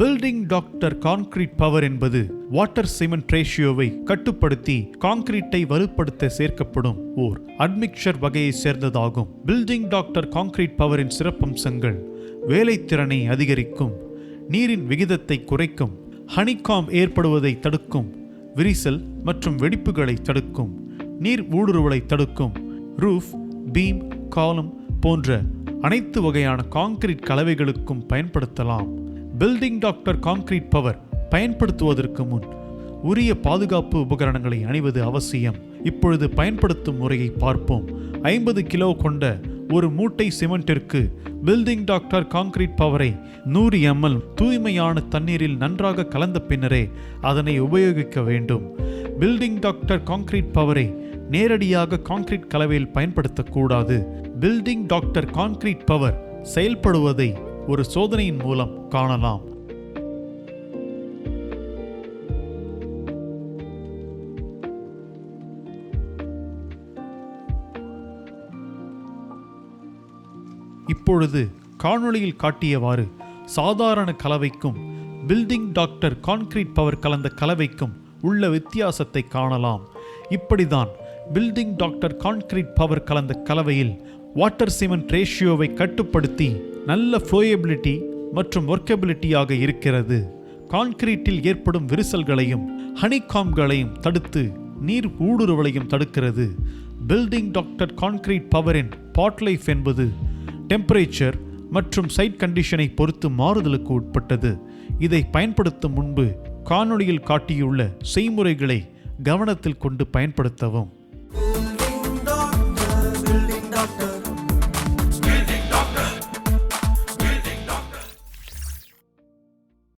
Building doctor concrete power என்பது water cement ரேஷியோவை கட்டுப்படுத்தி கான்கிரீட்டை வலுப்படுத்த சேர்க்கப்படும் ஓர் அட்மிக்சர் வகையை சேர்ந்ததாகும். பில்டிங் டாக்டர் கான்கிரீட் பவரின் சிறப்பம்சங்கள் வேலைத்திறனை அதிகரிக்கும் நீரின் விகிதத்தை குறைக்கும் ஹனிகாம் ஏற்படுவதை தடுக்கும் விரிசல் மற்றும் வெடிப்புகளை தடுக்கும் நீர் ஊடுருவலை தடுக்கும் ரூஃப் பீம் காலம் போன்ற அனைத்து வகையான கான்கிரீட் கலவைகளுக்கும் பயன்படுத்தலாம். பில்டிங் டாக்டர் கான்கிரீட் பவர் பயன்படுத்துவதற்கு முன் உரிய பாதுகாப்பு உபகரணங்களை அணிவது அவசியம். இப்பொழுது பயன்படுத்தும் முறையை பார்ப்போம். ஐம்பது கிலோ கொண்ட ஒரு மூட்டை சிமெண்டிற்கு பில்டிங் டாக்டர் கான்கிரீட் பவரை நூறு எம்எல் தூய்மையான தண்ணீரில் நன்றாக கலந்த பின்னரே அதனை உபயோகிக்க வேண்டும். பில்டிங் டாக்டர் கான்கிரீட் பவரை நேரடியாக கான்கிரீட் கலவையில் பயன்படுத்தக்கூடாது. பில்டிங் டாக்டர் கான்கிரீட் பவர் செயல்படுவதை ஒரு சோதனையின் மூலம் காணலாம். இப்பொழுது காணொளியில் காட்டியவாறு சாதாரண கலவைக்கும் பில்டிங் டாக்டர் கான்கிரீட் பவர் கலந்த கலவைக்கும் உள்ள வித்தியாசத்தை காணலாம். இப்படிதான் பில்டிங் டாக்டர் கான்கிரீட் பவர் கலந்த கலவையில் வாட்டர் சிமெண்ட் ரேஷியோவை கட்டுப்படுத்தி நல்ல ஃப்ளோயபிலிட்டி மற்றும் ஒர்க்கபிலிட்டியாக இருக்கிறது. கான்கிரீட்டில் ஏற்படும் விரிசல்களையும் ஹனிகாம்களையும் தடுத்து நீர் ஊடுருவலையும் தடுக்கிறது. பில்டிங் டாக்டர் கான்கிரீட் பவரின் பாட் லைஃப் என்பது டெம்பரேச்சர் மற்றும் சைட் கண்டிஷனை பொறுத்து மாறுதலுக்கு உட்பட்டது. இதை பயன்படுத்தும் முன்பு காணொளியில் காட்டியுள்ள செய்முறைகளை கவனத்தில் கொண்டு பயன்படுத்தவும்.